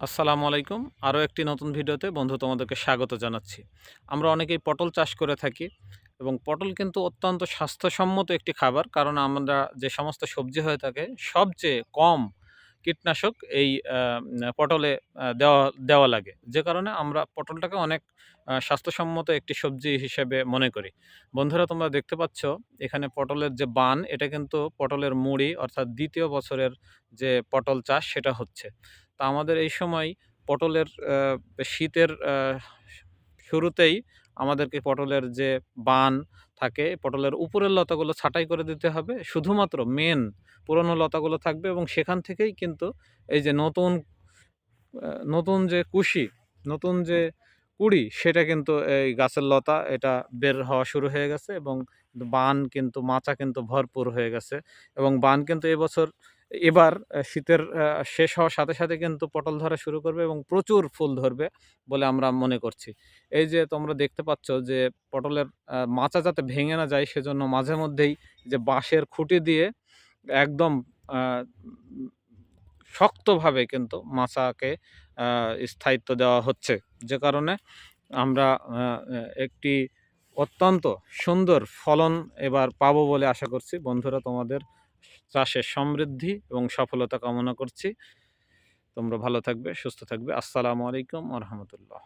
আসসালামু আলাইকুম। আরও একটি নতুন ভিডিওতে বন্ধু তোমাদেরকে স্বাগত জানাচ্ছি। আমরা অনেকেই পটল চাষ করে থাকি এবং পটল কিন্তু অত্যন্ত স্বাস্থ্যসম্মত একটি খাবার কারণ আমরা যে সমস্ত সবজি হয়ে থাকে, সবচেয়ে কম কীটনাশক এই পটলে দেওয়া দেওয়া লাগে। যে কারণে আমরা পটলটাকে অনেক স্বাস্থ্যসম্মত একটি সবজি হিসেবে মনে করি। বন্ধুরা, তোমরা দেখতে পাচ্ছ এখানে পটলের যে বান, এটা কিন্তু পটলের মুড়ি অর্থাৎ দ্বিতীয় বছরের যে পটল চাষ, সেটা হচ্ছে। তা আমাদের এই সময় পটলের শীতের শুরুতেই আমাদেরকে পটলের যে বান থাকে, পটলের উপরের লতাগুলো ছাঁটাই করে দিতে হবে। শুধুমাত্র মেন পুরনো লতাগুলো থাকবে এবং সেখান থেকেই কিন্তু এই যে নতুন নতুন যে কুশি, নতুন যে কুড়ি, সেটা কিন্তু এই গাছের লতা, এটা বের হওয়া শুরু হয়ে গেছে এবং বান কিন্তু, মাচা কিন্তু ভরপুর হয়ে গেছে। এবং বান কিন্তু এবছর এবার শীতের শেষ হওয়ার সাথে সাথে কিন্তু পটল ধরা শুরু করবে এবং প্রচুর ফুল ধরবে বলে আমরা মনে করছি। এই যে তোমরা দেখতে পাচ্ছ যে পটলের মাচা যাতে ভেঙে না যায় সেজন্য মাঝে মধ্যেই যে বাঁশের খুঁটি দিয়ে একদম শক্তভাবে কিন্তু মাচাকে স্থায়িত্ব দেওয়া হচ্ছে। যে কারণে আমরা একটি অত্যন্ত সুন্দর ফলন এবার পাবো বলে আশা করছি। বন্ধুরা, তোমাদের চাষের সমৃদ্ধি এবং সফলতা কামনা করছি। তোমরা ভালো থাকবে, সুস্থ থাকবে। আসসালামু আলাইকুম রহমতুল্লাহ।